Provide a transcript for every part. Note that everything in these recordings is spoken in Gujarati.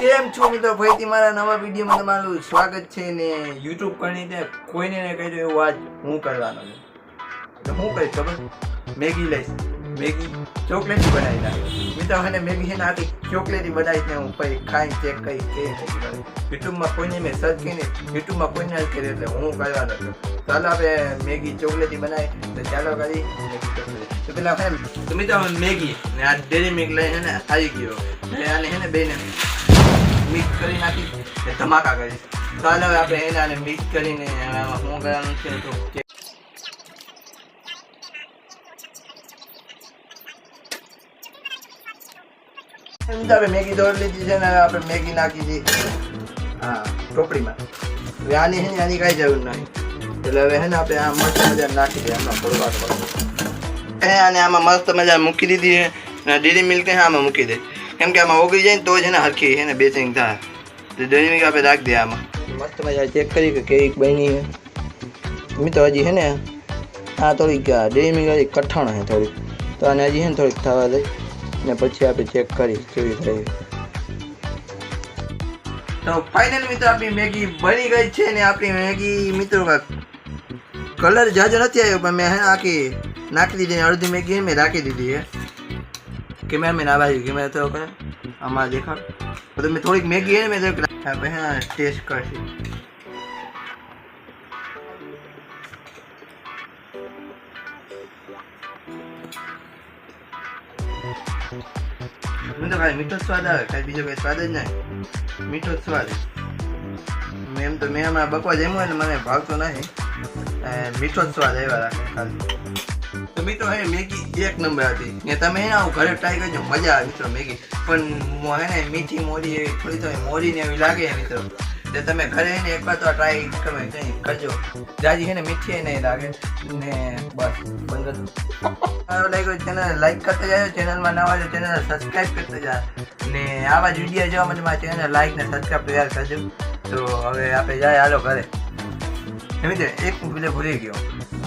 કેમ છો મિત્રો? ફરીથી મારા નવા વિડીયોમાં તમારું સ્વાગત છે ને યુટ્યુબ કરીને કોઈને ને કહી દો એવું આજ હું કરવાનો છું. એટલે હું કહીશ, ખબર? મેગી લઈશ. મેગી ચોકલેટ બનાવી નાખીશ. મિત્રો મને મેગી છે ને આખી ચોકલેટી બનાવીશ ને હું પછી ખાઈને ચેક કરીશ કે યુટ્યુબમાં કોઈને મેં સર્ચ કરીને યુટ્યુબમાં કોઈને જ કર્યું એટલે હું કરવાનો છું. ચાલો આપણે મેગી ચોકલેટી બનાવી તો ચાલો કરી તો પેલા મેગી ને આ ડેરી મેગ લઈને આવી ગયો. એટલે આને છે ને બેને મિક્સ કરી નાખી ને ધમાકા કરી તો હવે આપણે એનાને મિક્સ કરીને શું કરવાનું છે તો મેગી દોડ લીધી છે ને આપણે મેગી નાખી દીધી હા ટોપડીમાં હવે આની છે ને આની કાંઈ જરૂર નહીં એટલે હવે છે ને આપણે આ મસ્ત મજા નાખી દઈએ આમાં થોડું એ આને આમાં મસ્ત મજા મૂકી દીધી છે. અને ડેરી મિલ્ક આમાં મૂકી દે. કેમ કે આમાં ઓગળી જાય ને તો જ છે ને હરખી છે ને બેચિંગ થાય. એટલે ડેરી મિલ્ક આપણે રાખી દઈએ આમાં. મસ્ત મજા ચેક કરી કે કેવી બની છે. મિત્રો હજી છે ને આ થોડીક ડેરી મિલ્ક હજી કઠણ છે થોડીક. તો આને હજી છે ને થોડીક થવા દઈ ને પછી આપણે ચેક કરી કેવી થઈ તો ફાઇનલ મિત્રો આપણી મેગી બની ગઈ છે ને આપણી મેગી મિત્રો કલર જાજો નથી આવ્યો પણ મેં હે આખી નાખી દીધી અડધી મેગી મેં રાખી દીધી છે. કેમેરામેન આવા છે કેમેરા તો કરે. આમાં દેખાડ. તો મેં થોડીક મેગી મેં તો આપણે ટેસ્ટ કરશે. મીઠો સ્વાદ આવે. ખાલી બીજો કઈ સ્વાદ જ નહીં. મીઠો સ્વાદ. મેં એમ તો, મેં હમણાં બકવા જમ્યું ને મને ભાવતો નહીં. મીઠો સ્વાદ આવ્યા રાખે ખાલી. તો મિત્રો એ મેગી એક નંબર હતી. ને તમે આવું ઘરે ટ્રાય કરજો, મજા આવે મિત્રો મેગી. પણ હે ને મીઠી મોરી થોડી થોડી મોરી ને એવી લાગે મિત્રો. તે તમે ઘરે એને એકવાર તો ટ્રાય કરો કંઈ કરજો. જાજી હે મીઠી નહીં લાગે. ને બસ, બંધ સારો લાગ્યો ચેનલ લાઈક કરતા જાય ચેનલમાં નવા જો ચેનલ સબસ્ક્રાઈબ કરતા જાય ને આવા જ વીડિયો જોવા માટે મારા ચેનલ લાઈક ને સબસ્ક્રાઈબ તૈયાર કરજો. તો હવે આપણે જાય હાલો ઘરે. એમ એક ભૂલે ભૂલી ગયો.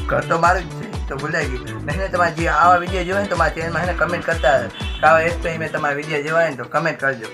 ઘર તો મારું જ છે. તો ભૂલાઈ ગયું. નહીં તમારે જે આવા વીડિયો જોવે ને તો મારા ચેનલમાં એને કમેન્ટ કરતા કે આવા એક મેં તમારા વીડિયો જોવાય ને તો કમેન્ટ કરજો.